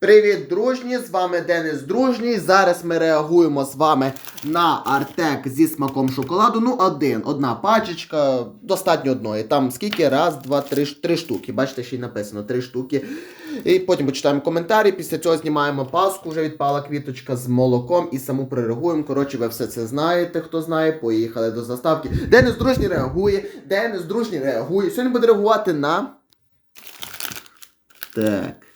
Привіт, дружні! З вами Денис Дружній. Зараз ми реагуємо з вами на Артек зі смаком шоколаду. Ну, один, одна пачечка, достатньо одної. Там скільки? Раз, два, три, три штуки. Бачите, ще й написано три штуки. І потім почитаємо коментарі. Після цього знімаємо паску, вже відпала квіточка з молоком і саму прореагуємо. Коротше, ви все це знаєте, хто знає. Поїхали до заставки. Денис Дружній реагує. Денис Дружній реагує. Сьогодні буде реагувати на. Так.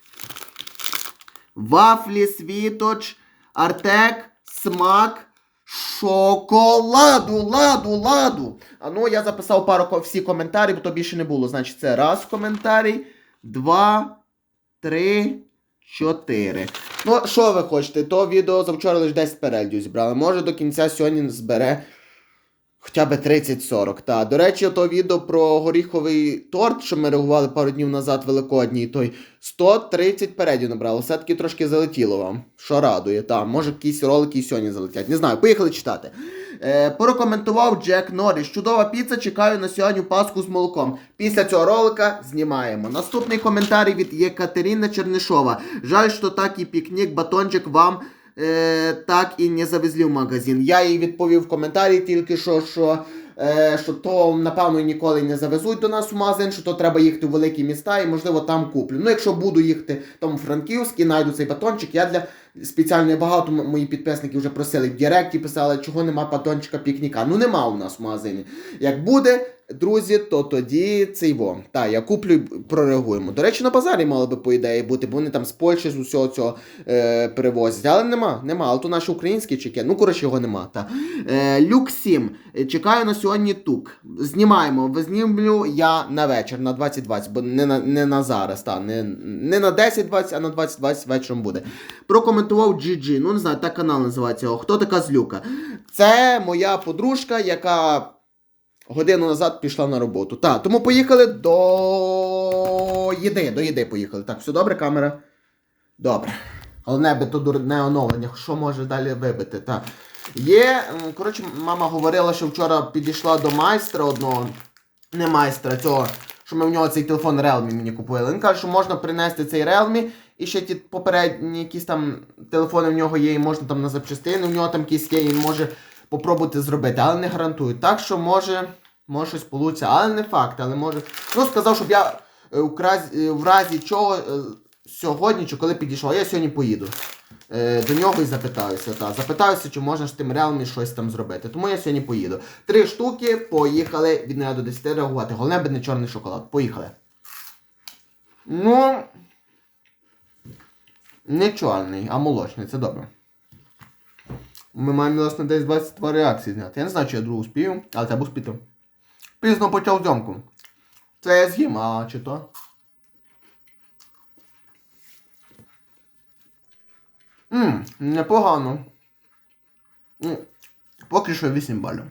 Вафлі, світоч, артек, смак, шоколаду, ладу, ладу. А ну, я записав пару всі коментарі, бо то більше не було. Значить, це раз коментарій, два, три, чотири. Ну, що ви хочете? То відео завчора лише 10 переглядів зібрали. Може до кінця сьогодні збере хоча б 30-40. Та. До речі, то відео про горіховий торт, що ми реагували пару днів назад великодній, той 130 передів набрало. Все-таки трошки залетіло вам. Що радує, та. Може якісь ролики і сьогодні залетять. Не знаю, поїхали читати. Е, порекомендував Джек Норріс. Чудова піца, чекаю на сьогодні паску з молоком. Після цього ролика знімаємо. Наступний коментарій від Єкатерини Чернишова. Жаль, що так і пікнік, батончик вам е, так і не завезли в магазин. Я їй відповів в коментарі тільки що, що, е, що то, напевно, ніколи не завезуть до нас в магазин, що то треба їхати в великі міста і, можливо, там куплю. Ну, якщо буду їхати там у Франківськ і знайду цей батончик, я для спеціально багато мої підписники вже просили в Директі, писали, чого нема батончика пікніка. Ну нема у нас в магазині. Як буде, друзі, то тоді цей во. Та, я куплю і прореагуємо. До речі, на базарі мало би по ідеї бути, бо вони там з Польщі з усього цього е, перевозять. Але нема, нема. Але то наш український чеки. Ну, коротше, його нема. Та. Е, Люк 7. Е, Чекаю на сьогодні тук. Знімаємо. Визнімлю я на вечір, на 20.20, бо не на, не на зараз, та, не, не на 10.20, а на 20.20 вечором буде. Прокоментував GG. Ну, не знаю, так канал називається. його. Хто така злюка? Це моя подружка, яка годину назад пішла на роботу. Так, тому поїхали до їди. До їди поїхали. Так, все добре, камера? Добре. Головне би то дурне оновлення, що може далі вибити. Так. Є, коротше, мама говорила, що вчора підійшла до майстра одного, не майстра, цього, що ми в нього цей телефон Realme мені купили. Він каже, що можна принести цей Realme, і ще ті попередні якісь там телефони в нього є, і можна там на запчастини, в нього там якісь є, і може попробувати зробити, але не гарантую. Так що може, може щось получиться, але не факт, але може. Ну, сказав, щоб я е, в разі, в разі чого е, сьогодні чи коли підійшов, я сьогодні поїду. Е, До нього і запитаюся. Та. Запитаюся, чи можна з тим Realme щось там зробити. Тому я сьогодні поїду. Три штуки, поїхали від 0 до 10 реагувати. Головне би не чорний шоколад. Поїхали. Ну. Не чорний, а молочний, це добре. Ми маємо, власне, десь 22 реакції зняти. Я не знаю, чи я другу спію, але треба спіти. Пізно почав зйомку. Це я з'їм, а чи то? Ммм, непогано. Поки що 8 балів.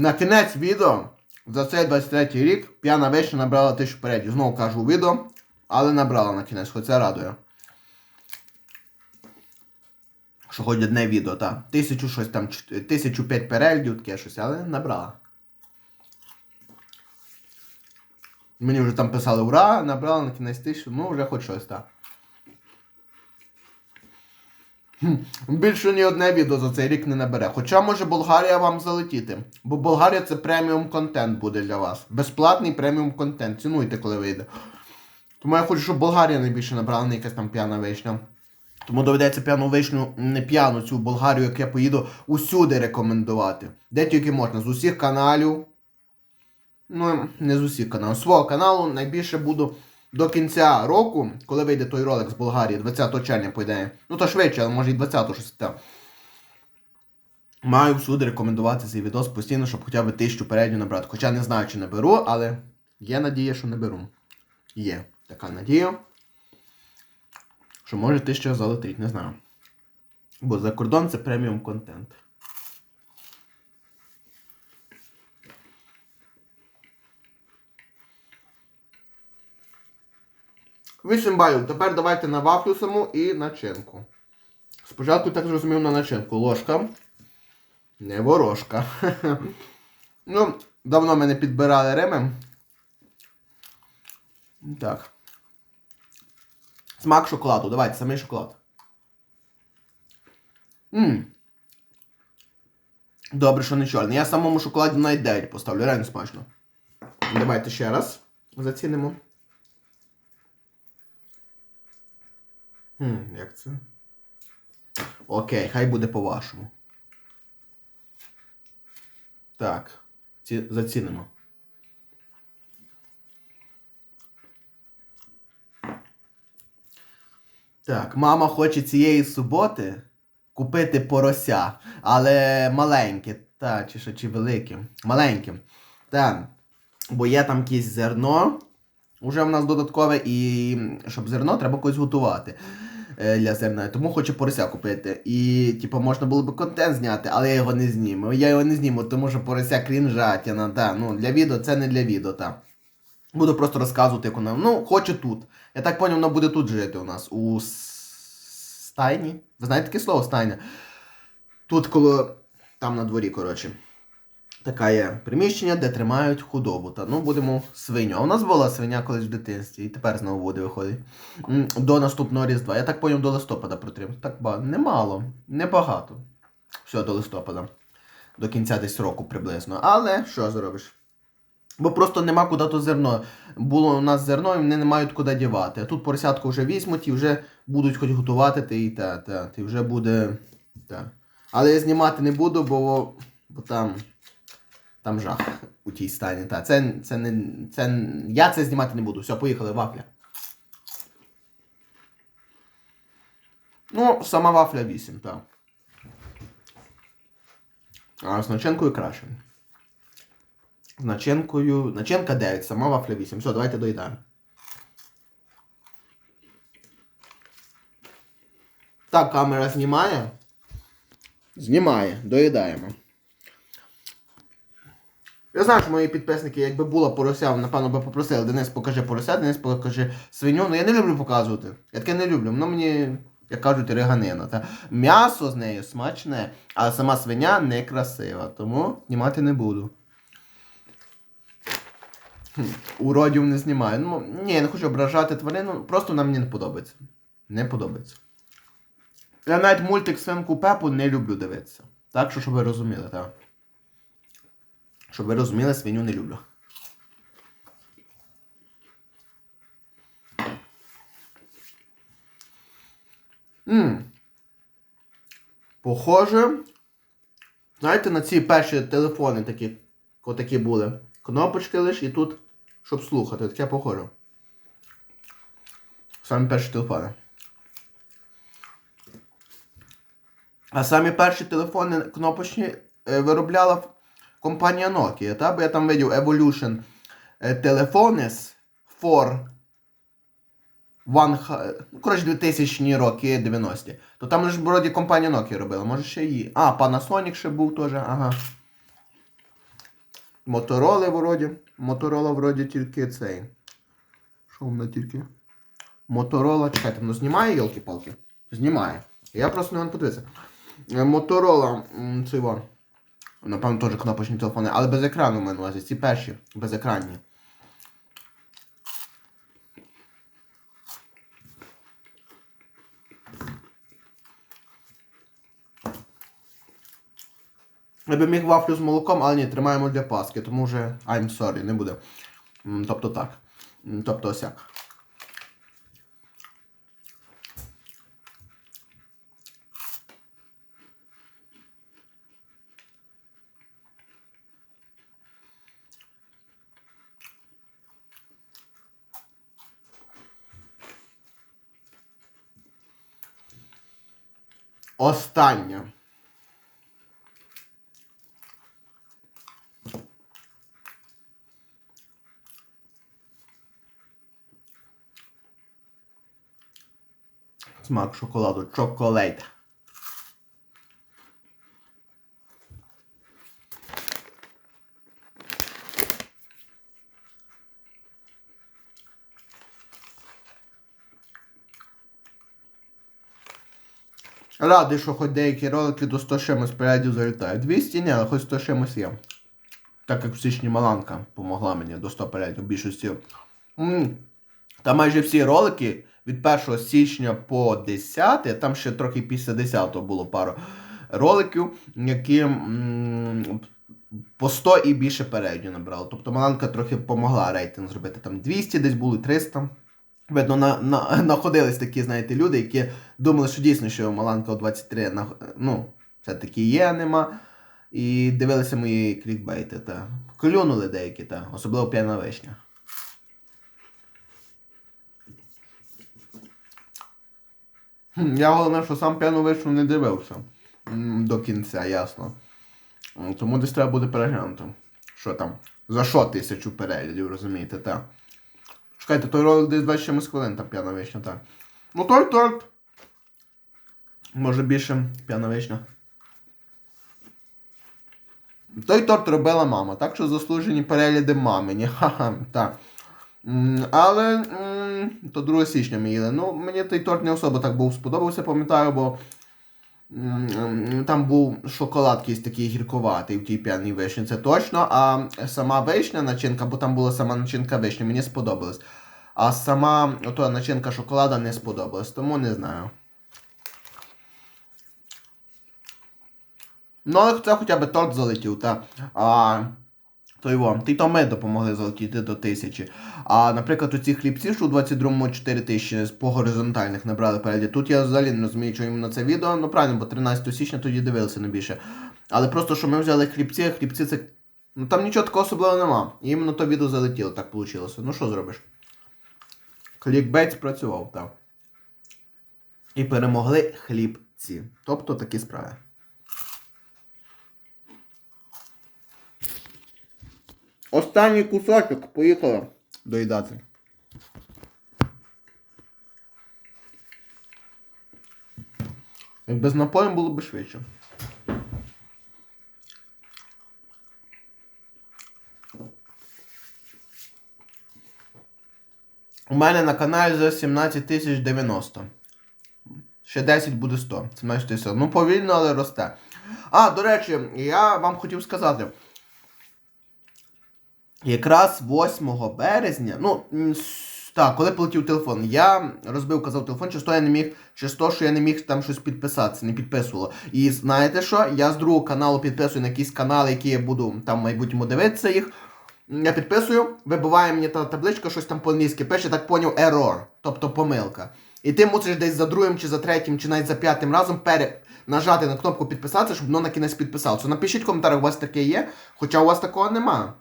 На кінець відео за цей 23 рік п'яна вечір набрала тисячу передів. Знову кажу відео, але набрала на кінець, хоч це радує. Що хоч одне відео, та. Тисячу щось там, тисячу п'ять переглядів, таке щось, але набрала. Мені вже там писали ура, набрала на кінець тисячу, ну вже хоч щось, так. Хм, Більше ні одне відео за цей рік не набере. Хоча може Болгарія вам залетіти. Бо Болгарія це преміум контент буде для вас. Безплатний преміум контент. Цінуйте, коли вийде. Тому я хочу, щоб Болгарія найбільше набрала, не якась там п'яна вишня. Тому доведеться п'яну вишню, не п'яну цю Болгарію, як я поїду, усюди рекомендувати. Де тільки можна, з усіх каналів. Ну, не з усіх каналів. З свого каналу найбільше буду до кінця року, коли вийде той ролик з Болгарії, 20 червня, по ідеї. Ну то швидше, але може і 20 щось там. Маю всюди рекомендувати цей відос постійно, щоб хоча б тисячу передню набрати. Хоча не знаю, чи наберу, але є надія, що наберу. Є така надія. Що може тисяча залетить, не знаю. Бо за кордон це преміум контент. Вісім балів. Тепер давайте на вафлю саму і начинку. Спочатку так зрозумів на начинку. Ложка. Не ворожка. ну, давно мене підбирали ремем. Так. Смак шоколаду. Давайте, самий шоколад. Ммм. Добре, що не чорний. Я самому шоколаді навіть 9 поставлю, реально смачно. Давайте ще раз зацінимо. Хм, як це? Окей, хай буде по-вашому. Так. Ці... Зацінимо. Так, мама хоче цієї суботи купити порося, але маленьке, та, чи що, чи велике. Маленьке. Так. Бо є там якесь зерно. Уже в нас додаткове, і щоб зерно треба когось готувати е, для зерна. Тому хочу порося купити. І, типу, можна було б контент зняти, але я його не зніму. Я його не зніму, тому що порося крінжатіна, та. Ну, для відео це не для відео, та. Буду просто розказувати, як вона. Ну, хочу тут. Я так поняв, вона буде тут жити у нас. У стайні. Ви знаєте таке слово стайня? Тут коло. Там на дворі, коротше. Таке є приміщення, де тримають худобу. Та ну будемо свиню. А у нас була свиня колись в дитинстві, і тепер знову буде виходить. До наступного різдва. Я так поняв, до листопада протримав. Так ба... немало, небагато. Все, до листопада. До кінця десь року приблизно. Але що зробиш? Бо просто нема куди то зерно. Було у нас зерно, і вони не мають куди дівати. А тут поросятку вже візьмуть і вже будуть хоч готувати ти і та, та, ти вже буде. Та. Але я знімати не буду, бо, бо там. Там жах у тій стані. Та. Це, це не. Це, я це знімати не буду. Все, поїхали, вафля. Ну, сама вафля 8, так. А з начинкою краще. З начинкою. Начинка 9, сама вафля 8. Все, давайте доїдаємо. Так, камера знімає. Знімає, доїдаємо. Я знаю, що мої підписники, якби була порося, напевно би попросили, Денис, покажи порося, Денис покажи свиню. Ну я не люблю показувати. Я таке не люблю. Воно мені, як кажуть, реганина. Та? М'ясо з нею смачне, а сама свиня некрасива. Тому знімати не буду. Уродів не знімаю. Ну, ні, я не хочу ображати тварину, просто вона мені не подобається. Не подобається. Я навіть мультик свинку Пепу не люблю дивитися. Так що, щоб ви розуміли, так. Щоб ви розуміли, свиню не люблю. Ммм. Похоже. Знаєте, на ці перші телефони такі, отакі були. Кнопочки лиш і тут, щоб слухати. Таке похоже. Самі перші телефони. А самі перші телефони кнопочні е, виробляла компанія Nokia, та? бо я там видів Evolution е, Telephones for One, ну, коротше, 2000 роки 90-ті. То там ж вроді компанія Nokia робила, може ще її. А, Panasonic ще був теж, ага. Мотороли вроді. Моторола вроді тільки цей. Що вона тільки? Моторола. Чекайте, ну знімає йолки-палки? Знімає. Я просто не можу подивитися. Е, Моторола, його. Напевно, теж кнопочні телефони, але без екрану маю на увазі. Ці перші, безекранні. Я би міг вафлю з молоком, але ні, тримаємо для паски, тому вже I'm sorry, не буде. Тобто так. Тобто осяк. Остання. Смак шоколаду. Чоколейт. Радий, що хоч деякі ролики до 100 чимось передів залітають. 200 ні, але хоч 100 чимось є. Так як в січні Маланка допомогла мені до 100 передів більшості. Та майже всі ролики від 1 січня по 10, там ще трохи після 10 було пару роликів, які м, по 100 і більше передів набрали. Тобто Маланка трохи допомогла рейтинг зробити. Там 200 десь були 300. Видно, на, на, находились такі, знаєте, люди, які думали, що дійсно, що Маланка у 23, на, ну, все-таки є, нема. І дивилися мої клікбейти, та. Клюнули деякі, та. Особливо п'яна вишня. Я головне, що сам п'яну вишню не дивився до кінця, ясно. Тому десь треба буде переглянути. Що там? За що тисячу переглядів, розумієте, так? Чекайте, той ролик десь 20 чимось хвилин, там п'яна вишня, так. Ну той торт. Може більше п'яна вишня. Той торт робила мама, так що заслужені перегляди мамині. Ха-ха, так. Але то 2 січня ми їли. Ну, мені той торт не особо так був сподобався, пам'ятаю, бо там був шоколад якийсь такий гірковатий в тій п'яній вишні, це точно. А сама вишня начинка, бо там була сама начинка вишні, мені сподобалась. А сама ото начинка шоколада не сподобалась, тому не знаю. Ну, але це хоча б торт залетів, та. А, то його. Ти то ми допомогли залетіти до тисячі. А, наприклад, оці хлібці, що у 22-му 4 тисячі по горизонтальних набрали переді. Тут я взагалі не розумію, що іменно це відео. Ну правильно, бо 13 січня тоді дивилися найбільше. Але просто, що ми взяли хлібці, а хлібці це. Ну там нічого такого особливого нема. І іменно то відео залетіло, так вийшло. Ну що зробиш? Клікбейт спрацював, так. І перемогли хлібці. Тобто такі справи. Останній кусочок, поїхала доїдати. Як без напою було б швидше. У мене на каналі за 17 тисяч 90. Ще 10 буде 100. 17 тисяч. Ну повільно, але росте. А, до речі, я вам хотів сказати. Якраз 8 березня, ну, так, коли полетів телефон, я розбив, казав телефон, через то я не міг, через то, що я не міг там щось підписатися, не підписувало. І знаєте що? Я з другого каналу підписую на якісь канали, які я буду там в майбутньому дивитися їх. Я підписую, вибиває мені та табличка, щось там по-англійськи пише, так поняв, error, тобто помилка. І ти мусиш десь за другим, чи за третім, чи навіть за п'ятим разом пере... нажати на кнопку підписатися, щоб воно на кінець підписалося. Напишіть в коментарях, у вас таке є, хоча у вас такого немає.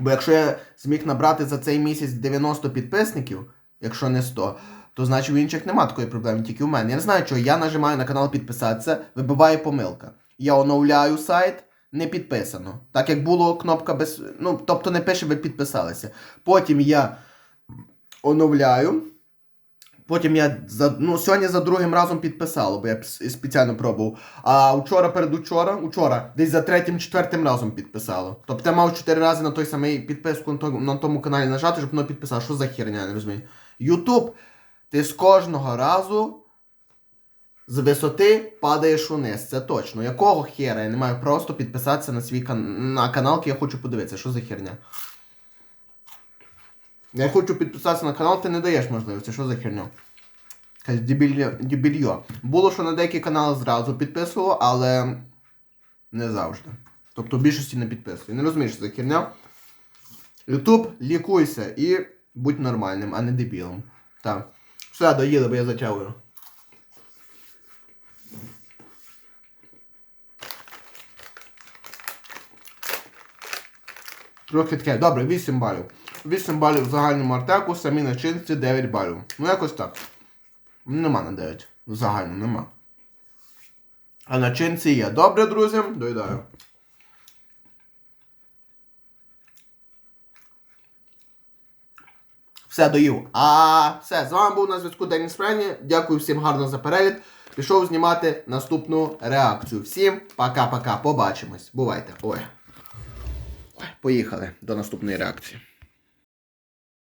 Бо якщо я зміг набрати за цей місяць 90 підписників, якщо не 100, то значить у інших немає такої проблеми, тільки у мене. Я не знаю, чого я нажимаю на канал підписатися, вибиває помилка. Я оновляю сайт, не підписано. Так як було кнопка без. Ну, тобто не пише, ви підписалися. Потім я оновляю. Потім я за, ну, сьогодні за другим разом підписало, бо я спеціально пробував. А вчора передучора, учора, десь за третім, четвертим разом підписало. Тобто я мав чотири рази на той самий підписку на тому, на тому каналі нажати, щоб воно підписало. Що за херня, я не розумію. Ютуб, ти з кожного разу з висоти падаєш униз. Це точно. Якого хера? Я не маю просто підписатися на свій кан... на канал, який я хочу подивитися. Що за херня? Я хочу підписатися на канал, ти не даєш можливості. Що за херня? Якась дебільйо. Було, що на деякі канали зразу підписувало, але не завжди. Тобто в більшості не підписую. Не розумієш, що за херня. Ютуб, лікуйся і будь нормальним, а не дебілом. Так. Все, доїли, бо я затягую. Трохи таке. Добре, 8 балів. 8 балів в загальному артеку, самі начинці 9 балів. Ну якось так. Нема на 9. В загальному нема. А начинці є. Добре, друзі, доїдаю. Все доїв. А все, з вами був на зв'язку Деніс Френі. Дякую всім гарно за перегляд. Пішов знімати наступну реакцію. Всім пока-пока. Побачимось. Бувайте. Ой, Поїхали до наступної реакції.